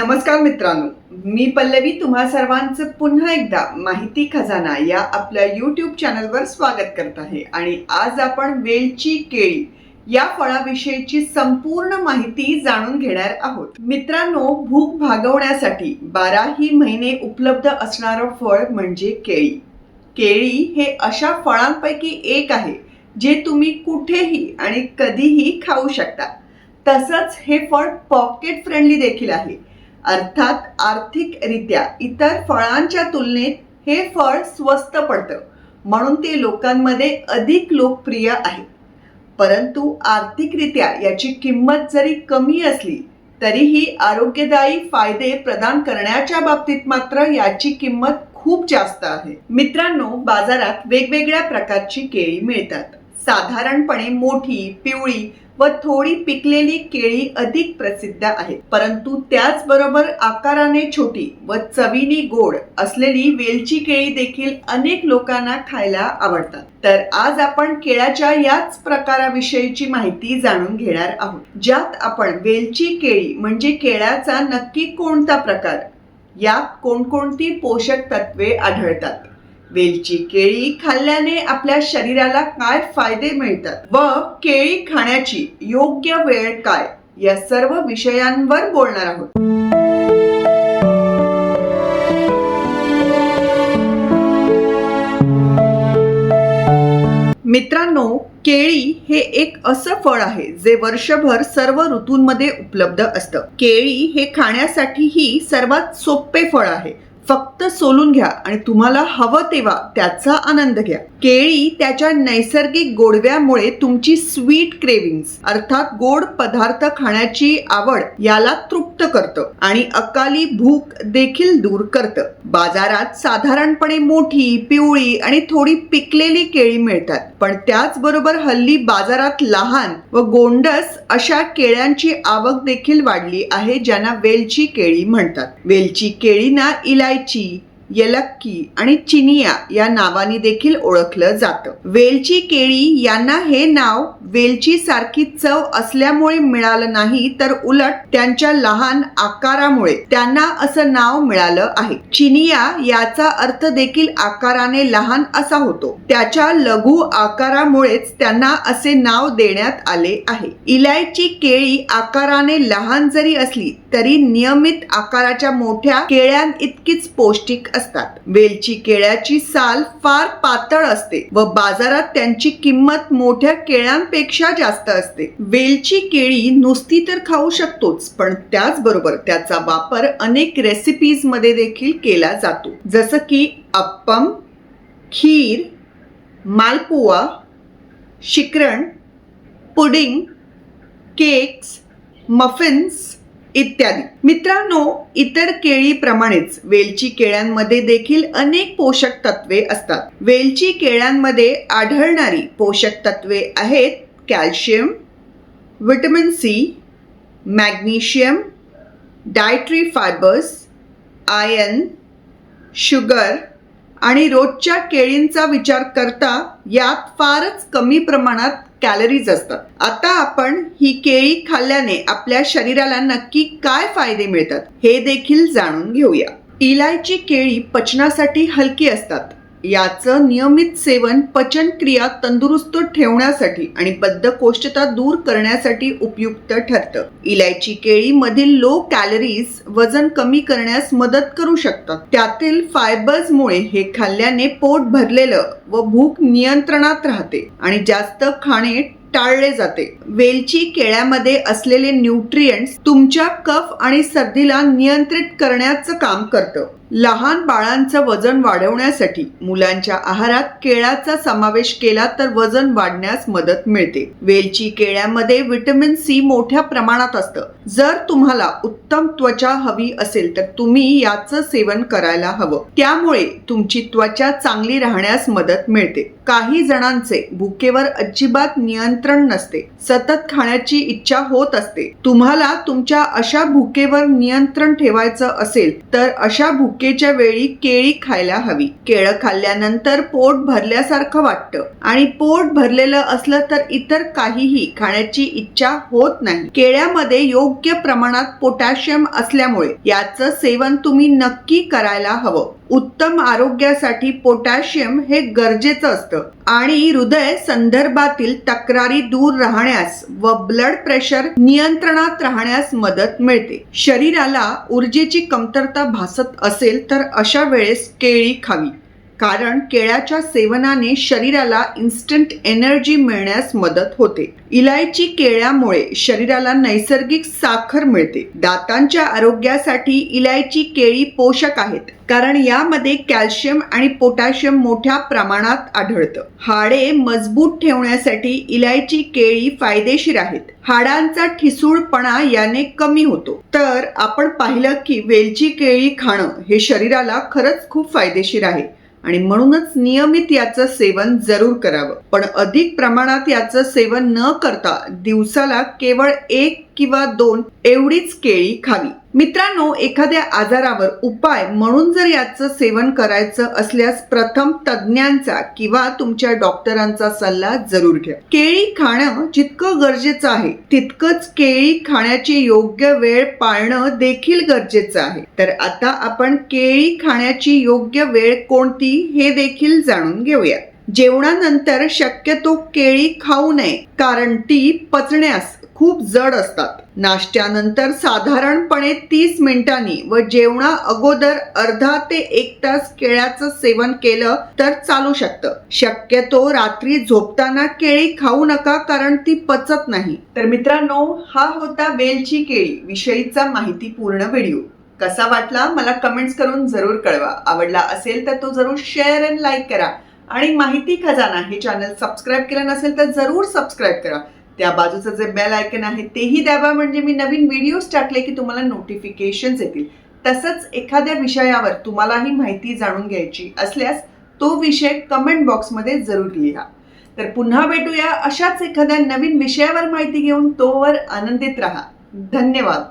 नमस्कार मित्रांनो मी पल्लवी तुम्हा सर्वांचं पुन्हा एकदा माहिती खजाना या आपल्या यूट्यूब चॅनलवर स्वागत करत आहे. आणि आज आपण वेलची केळी या फळाविषयीची संपूर्ण माहिती जाणून घेणार आहोत. मित्रांनो भूक भागवण्यासाठी बाराही महिने उपलब्ध असणारं फळ म्हणजे केळी. केळी हे अशा फळांपैकी एक आहे जे तुम्ही कुठेही आणि कधीही खाऊ शकता. तसंच हे फळ पॉकेट फ्रेंडली देखील आहे. अर्थात आर्थिकरित्या इतर फळांच्या तुलनेत हे फळ स्वस्त पडतं. म्हणून ते लोकांमध्ये अधिक लोकप्रिय आहे. परंतु आर्थिकरित्या याची किंमत जरी कमी असली तरीही आरोग्यदायी फायदे प्रदान करण्याच्या बाबतीत मात्र याची किंमत खूप जास्त आहे. मित्रांनो बाजारात वेगवेगळ्या प्रकारची केळी मिळतात. साधारणपणे मोठी पिवळी व थोडी पिकलेली केळी अधिक प्रसिद्ध आहेत परंतु त्याचबरोबर आकाराने छोटी व चवीनी गोड असलेली वेलची केळी देखील अनेक लोकांना खायला आवडतात. तर आज आपण केळाच्या याच प्रकाराविषयीची माहिती जाणून घेणार आहोत. ज्यात आपण वेलची केळी म्हणजे केळ्याचा नक्की कोणता प्रकार यात कोणकोणती पोषक तत्वे आढळतात? वेलची केळी खाल्ल्याने आपल्या शरीराला काय फायदे मिळतात व केळी खाण्याची योग्य वेळ काय? या सर्व विषयांवर बोलणार आहोत. मित्रांनो केळी हे एक असं फळ आहे जे वर्षभर सर्व ऋतूंमध्ये उपलब्ध असतं. केळी हे खाण्यासाठीही सर्वात सोपे फळ आहे. फक्त सोलून घ्या आणि तुम्हाला हवं तेव्हा त्याचा आनंद घ्या. केळी त्याच्या नैसर्गिक गोडव्यामुळे तुमची स्वीट क्रेविंग्स अर्थात गोड पदार्थ खाण्याची आवड याला तृप्त करतं आणि अकाली भूक देखील दूर करतं. बाजारात साधारणपणे मोठी पिवळी आणि थोडी पिकलेली केळी मिळतात पण त्याचबरोबर हल्ली बाजारात लहान व गोंडस अशा केळ्यांची आवक देखील वाढली आहे ज्यांना वेलची केळी म्हणतात. वेलची केळीना इलायची यलक्की आणि चिनिया या नावाने देखील ओळखलं जातं. वेलची केळी यांना हे नाव वेलची सारखी चव असल्यामुळे मिळालं नाही तर उलट त्यांच्या लहान आकारामुळे त्यांना असं नाव मिळालं आहे. चिनिया याचा अर्थ देखील आकाराने लहान असा होतो. त्याच्या लघु आकारामुळेच त्यांना असे नाव देण्यात आले आहे. इलायची केळी आकाराने लहान जरी असली तरी नियमित आकाराच्या मोठ्या केळ्यां इतकीच पौष्टिक असतात. वेलची केळ्याची साल फार पातळ असते व बाजारात त्यांची किंमत मोठ्या केळ्यांपेक्षा जास्त असते. वेलची केळी नुसती तर खाऊ शकतोच पण त्याचबरोबर त्याचा वापर अनेक रेसिपीजमध्ये देखील केला जातो. जसं की अप्पम खीर मालपुवा शिकरण पुडिंग केक्स मफिन्स इत्यादी. मित्रांनो इतर केळीप्रमाणेच वेलची केळ्यांमध्ये देखील अनेक पोषक तत्वे असतात. वेलची केळ्यांमध्ये आढळणारी पोषक तत्वे आहेत calcium vitamin C magnesium dietary fibres iron sugar आणि रोजच्या केळींचा विचार करता यात फारच कमी प्रमाणात कॅलरीज असतात. आता आपण ही केळी खाल्ल्याने आपल्या शरीराला नक्की काय फायदे मिळतात हे देखील जाणून घेऊया. इलायची केळी पचनासाठी हलकी असतात. याचं नियमित सेवन पचनक्रिया तंदुरुस्त ठेवण्यासाठी आणि बद्धकोष्ठता दूर करण्यासाठी उपयुक्त ठरतं. इलायची केळीमधील लो कॅलरीज वजन कमी करण्यास मदत करू शकतात. त्यातील फायबर्समुळे हे खाल्ल्याने पोट भरलेलं व भूक नियंत्रणात राहते आणि जास्त खाणे टाळले जाते. वेलची केळ्यामध्ये असलेले न्यूट्रियंट्स तुमच्या कफ आणि सर्दीला नियंत्रित करण्याचं काम करतं. लहान बाळांचं वजन वाढवण्यासाठी मुलांच्या आहारात केळ्याचा समावेश केला तर वजन वाढण्यास मदत मिळते. वेलची केळ्यामध्ये विटॅमिन सी मोठ्या प्रमाणात असतं. जर तुम्हाला उत्तम त्वचा हवी असेल तर तुम्ही याचं सेवन करायला हवं. त्यामुळे तुमची त्वचा चांगली राहण्यास मदत मिळते. काही जणांचे भुकेवर अजिबात नियंत्रण नसते. सतत खाण्याची इच्छा होत असते. तुम्हाला तुमच्या अशा भुकेवर नियंत्रण ठेवायचं असेल तर अशा भुके भुकेच्या वेळी केळी खायला हवी. केळं खाल्ल्यानंतर पोट भरल्यासारखं वाटतं. आणि पोट भरलेलं असलं तर इतर काहीही खाण्याची इच्छा होत नाही. केळ्यामध्ये योग्य प्रमाणात पोटॅशियम असल्यामुळे याचं सेवन तुम्ही नक्की करायला हवं. उत्तम आरोग्यासाठी पोटॅशियम हे गरजेचं असतं. आणि हृदय संदर्भातील तक्रारी दूर राहण्यास व ब्लड प्रेशर नियंत्रणात राहण्यास मदत मिळते. शरीराला ऊर्जेची कमतरता भासत असेल तर अशा वेळेस केळी खावी. कारण केळ्याच्या सेवनाने शरीराला इन्स्टंट एनर्जी मिळण्यास मदत होते. इलायची केळ्यामुळे शरीराला नैसर्गिक साखर मिळते. दातांच्या आरोग्यासाठी इलायची केळी पोषक आहेत कारण यामध्ये कॅल्शियम आणि पोटॅशियम मोठ्या प्रमाणात आढळतं. हाडे मजबूत ठेवण्यासाठी इलायची केळी फायदेशीर आहेत. हाडांचा ठिसूळपणा याने कमी होतो. तर आपण पाहिलं की वेलची केळी खाणं हे शरीराला खरंच खूप फायदेशीर आहे. आणि म्हणूनच नियमित याचं सेवन जरूर करावं. पण अधिक प्रमाणात याचं सेवन न करता दिवसाला केवळ एक किंवा दोन एवढीच केळी खावी. मित्रांनो एखाद्या आजारावर उपाय म्हणून जर याचं सेवन करायचं असल्यास प्रथम तज्ज्ञांचा किंवा तुमच्या डॉक्टरांचा सल्ला जरूर घ्या. केळी खाणं जितकं गरजेचं आहे तितकंच केळी खाण्याची योग्य वेळ पाळणं देखील गरजेचं आहे. तर आता आपण केळी खाण्याची योग्य वेळ कोणती हे देखील जाणून घेऊया जेवणानंतर शक्यतो केळी खाऊ नये कारण ती पचण्यास खूप जड असतात. नाश्त्यानंतर साधारणपणे तीस मिनिटांनी व जेवणा अगोदर अर्धा ते एक तास केळ्याचं सेवन केलं तर चालू शकतं. शक्यतो रात्री झोपताना केळी खाऊ नका कारण ती पचत नाही. तर मित्रांनो हा होता वेलची केळी विषयीचा माहितीपूर्ण व्हिडिओ. कसा वाटला मला कमेंट्स करून जरूर कळवा. आवडला असेल तर तो जरूर शेअर अँड लाईक करा. आणि माहिती खजाना हे चॅनल सबस्क्राईब केलं नसेल तर जरूर सबस्क्राईब करा. त्या बाजूचं जे बेल आयकन आहे तेही दाबा. म्हणजे मी नवीन व्हिडिओज टाकले की तुम्हाला नोटिफिकेशन्स येतील. तसंच एखाद्या विषयावर तुम्हालाही माहिती जाणून घ्यायची असल्यास तो विषय कमेंट बॉक्समध्ये जरूर लिहा. तर पुन्हा भेटूया अशाच एखाद्या नवीन विषयावर माहिती घेऊन तोवर आनंदित राहा. धन्यवाद.